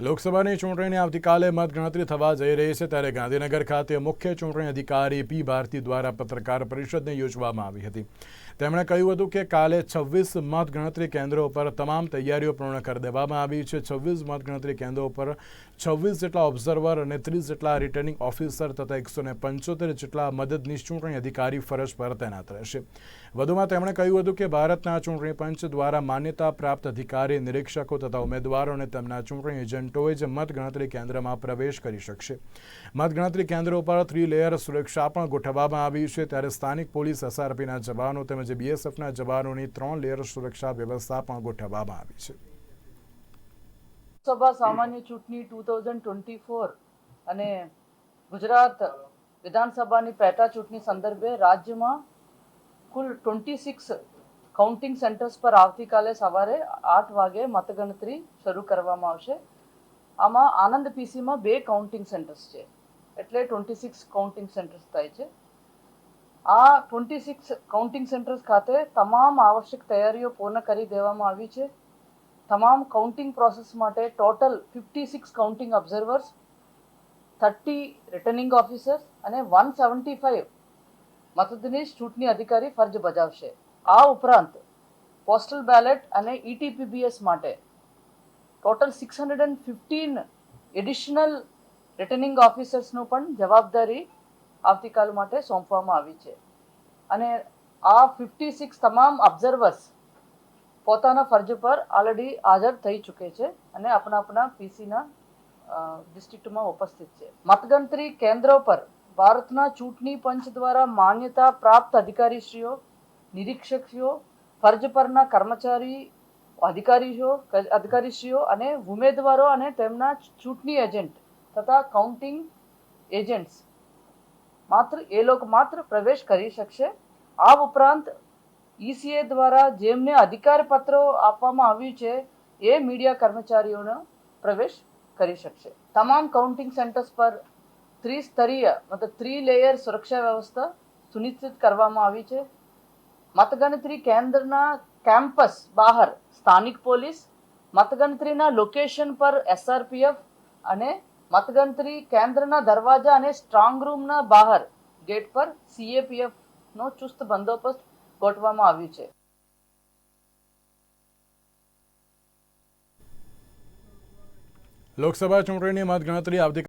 લોકસભાની ચૂંટણીની આવતીકાલે મતગણતરી થવા જઈ રહી છે ત્યારે ગાંધીનગર ખાતે મુખ્ય ચૂંટણી અધિકારી પી ભારતી દ્વારા પત્રકાર પરિષદને યોજવામાં આવી હતી. તેમણે કહ્યું હતું કે કાલે છવ્વીસ મતગણતરી કેન્દ્રો પર તમામ તૈયારીઓ પૂર્ણ કરી દેવામાં આવી છે. છવ્વીસ મતગણતરી કેન્દ્રો પર છવ્વીસ જેટલા ઓબ્ઝર્વર અને ત્રીસ જેટલા રિટર્નિંગ ઓફિસર તથા એકસો પંચોતેર જેટલા મદદનીશ ચૂંટણી અધિકારી ફરજ પર તૈનાત રહેશે. વધુમાં તેમણે કહ્યું હતું કે ભારતના ચૂંટણી પંચ દ્વારા માન્યતા પ્રાપ્ત અધિકારી, નિરીક્ષકો તથા ઉમેદવારો અને તેમના ચૂંટણી એજન્ટોએ જ મતગણતરી કેન્દ્રમાં પ્રવેશ કરી શકશે. મતગણતરી કેન્દ્રો પર થ્રી લેયર સુરક્ષા પણ ગોઠવવામાં આવી છે. ત્યારે સ્થાનિક પોલીસ એસઆરપીના જવાનો તેમજ બીએસએફના જવાનોની ત્રણ લેયર સુરક્ષા વ્યવસ્થા પણ ગોઠવવામાં આવી છે. લોકસભા સામાન્ય ચૂંટણી ટુ થાઉઝન્ડ ટ્વેન્ટી ફોર અને ગુજરાત વિધાનસભાની પેટા ચૂંટણી સંદર્ભે રાજ્યમાં કુલ ટ્વેન્ટી સિક્સ કાઉન્ટિંગ સેન્ટર્સ પર આવતીકાલે સવારે આઠ વાગે મતગણતરી શરૂ કરવામાં આવશે. આમાં આનંદ પીસીમાં બે કાઉન્ટિંગ સેન્ટર્સ છે. એટલે ટ્વેન્ટી સિક્સ કાઉન્ટિંગ સેન્ટર્સ થાય છે. આ ટ્વેન્ટી સિક્સ કાઉન્ટિંગ સેન્ટર્સ ખાતે તમામ આવશ્યક તૈયારીઓ પૂર્ણ કરી દેવામાં આવી છે. તમામ કાઉન્ટિંગ પ્રોસેસ માટે total fifty six counting observers thirty returning officers અને વન સેવન્ટી ફાઇવ મતદનીશ ચૂંટણી અધિકારી ફરજ બજાવશે. આ ઉપરાંત પોસ્ટલ બેલેટ અને ઇટીપીબીએસ ઈટીપીબીએસ માટે total six hundred and fifteen additional returning ઓફિસર્સનું પણ જવાબદારી આવતીકાલ માટે સોંપવામાં આવી છે. અને આ ફિફ્ટી સિક્સ તમામ ઓબ્ઝર્વર્સ પોતાના ફરજ પર ઓલરેડી હાજર થઈ ચૂકે છે અને આપણા આપણા પીસીના ડિસ્ટ્રિક્ટમાં ઉપસ્થિત છે. મતગણતરી કેન્દ્રો પર ભારતના ચૂંટણી પંચ દ્વારા માન્યતા પ્રાપ્ત અધિકારીશ્રીઓ, નિરીક્ષકશ્રીઓ, ફરજ પરના કર્મચારી અધિકારીઓ અધિકારીશ્રીઓ અને ઉમેદવારો અને તેમના ચૂંટણી એજન્ટ તથા કાઉન્ટિંગ એજન્ટ્સ માત્ર, એ લોકો માત્ર પ્રવેશ કરી શકશે. આ ઉપરાંત ઈસીએ દ્વારા જેમને અધિકારપત્રો આપવામાં આવ્યું છે, એ મીડિયા કર્મચારીઓનો પ્રવેશ કરી શકશે. તમામ કાઉન્ટિંગ સેન્ટર્સ પર ત્રિસ્તરીય, મતલબ ત્રી લેયર સુરક્ષા વ્યવસ્થા સુનિશ્ચિત કરવામાં આવી છે. મતગણતરી કેન્દ્રના કેમ્પસ બહાર સ્થાનિક પોલીસ, મતગણતરીના લોકેશન પર એસઆરપીએફ અને મતગણતરી કેન્દ્રના દરવાજા અને સ્ટ્રોંગ રૂમના બહાર ગેટ પર સીએપીએફ નો ચુસ્ત બંદોબસ્ત ગોઠવવામાં આવ્યું છે. લોકસભા ચૂંટણીની મતગણતરી આવતીકાલે